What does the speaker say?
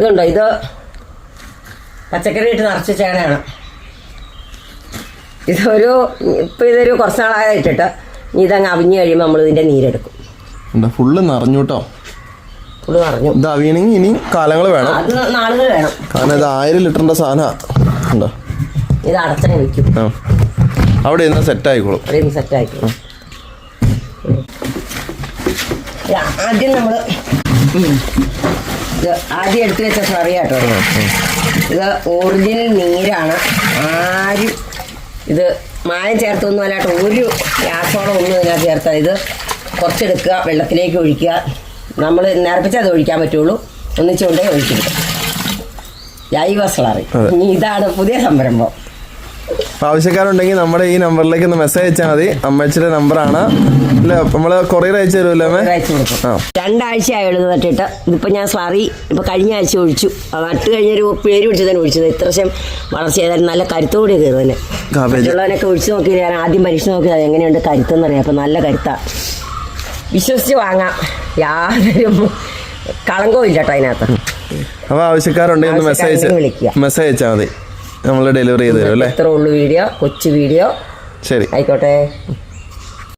ഇതുണ്ടോ? ഇത് പച്ചക്കറി ഇട്ട് നിറച്ച ചേനയാണ്. ഇതൊരു ഇപ്പം ഇതൊരു കുറച്ച് നാളായി ഇട്ടിട്ട് ഇനി ഇതങ്ങ് അവിഞ്ഞ് കഴിയുമ്പോൾ നമ്മൾ ഇതിന്റെ നീരെടുക്കും. എന്താ ഫുള്ള് നിറഞ്ഞു കേട്ടോ പുളി പറഞ്ഞു ഇത് അവിയണമെങ്കിൽ ഇനി കാലങ്ങൾ വേണം. അത് നാളുകൾ വേണം. കാരണം ഇത് ആയിരം ലിറ്ററിന്റെ സാധനമാണ് ഉണ്ടോ? ഇത് അടച്ചങ്ങ് വെക്കും. ആ. അവിടെ ഇരുന്ന് സെറ്റ് ആയിക്കോളും. അവിടെ ഇരുന്ന് സെറ്റ് ആയിക്കോളും. ആദ്യം നമ്മൾ ഇത് ആദ്യം എടുത്തു വെച്ച കറി കേട്ടോ ഇത് ഒറിജിനൽ നീരാണ്. ആരും ഇത് മായം ചേർത്തൊന്നും അല്ലാട്ട് ഒരു രാസവളം ഒന്നും ഇതിനകത്ത് ചേർത്താൽ ഇത് കുറച്ചെടുക്കുക വെള്ളത്തിലേക്ക് ഒഴിക്കുക. നമ്മൾ നിറപ്പിച്ചാൽ അത് ഒഴിക്കാൻ പറ്റുള്ളൂ. ഒന്നിച്ചുകൊണ്ടേ ഒഴിക്കുന്നു ജൈവ അതെ. ഇനി ഇതാണ് പുതിയ സംരംഭം. ആവശ്യക്കാരുണ്ടെങ്കിൽ നമ്മുടെ ഈ നമ്പറിലേക്ക് ഒന്ന് മെസ്സേജ് അയച്ചാൽ മതി. അമ്മച്ചിയുടെ നമ്പറാണ്. അല്ല നമ്മൾ കൊറിയർ അയച്ചു തരുമല്ലോ അമ്മേ? ആ. രണ്ടാഴ്ച ആയുള്ളത് നട്ടിട്ട് ഇതിപ്പോ ഞാൻ സ്ലറി ഇപ്പൊ കഴിഞ്ഞ ആഴ്ച ഒഴിച്ചു. അത് നട്ട് കഴിഞ്ഞൊരു പേര് പിടിച്ച് തന്നെ ഒഴിച്ചത്. ഇത്ര വളർച്ച ചെയ്താൽ നല്ല കരുത്തോടെ കയറും തന്നെ കാബേജ് മറ്റുള്ളവനൊക്കെ ഒഴിച്ചു നോക്കി ഞാൻ ആദ്യം പരീക്ഷ നോക്കിയത്. എങ്ങനെയുണ്ട് കരുത്തെന്നറിയാം. അപ്പൊ നല്ല കരുത്താ. വിശ്വസിച്ച് വാങ്ങാം. യാതൊരു കളങ്കവും ഇല്ല കേട്ടോ അതിനകത്ത്. അപ്പൊ ആവശ്യക്കാരുണ്ടെങ്കിൽ ഒന്ന് മെസ്സേജ് ആവശ്യക്കാരുണ്ടെങ്കിൽ വിളിക്കുക. മെസ്സേജ് അയച്ചാൽ മതി. നമ്മൾ ഡെലിവറി ചെയ്ത് തരും അല്ലേ? ഇത്ര ഉള്ളു വീഡിയോ കൊച്ചു വീഡിയോ. ശരി. ആയിക്കോട്ടെ.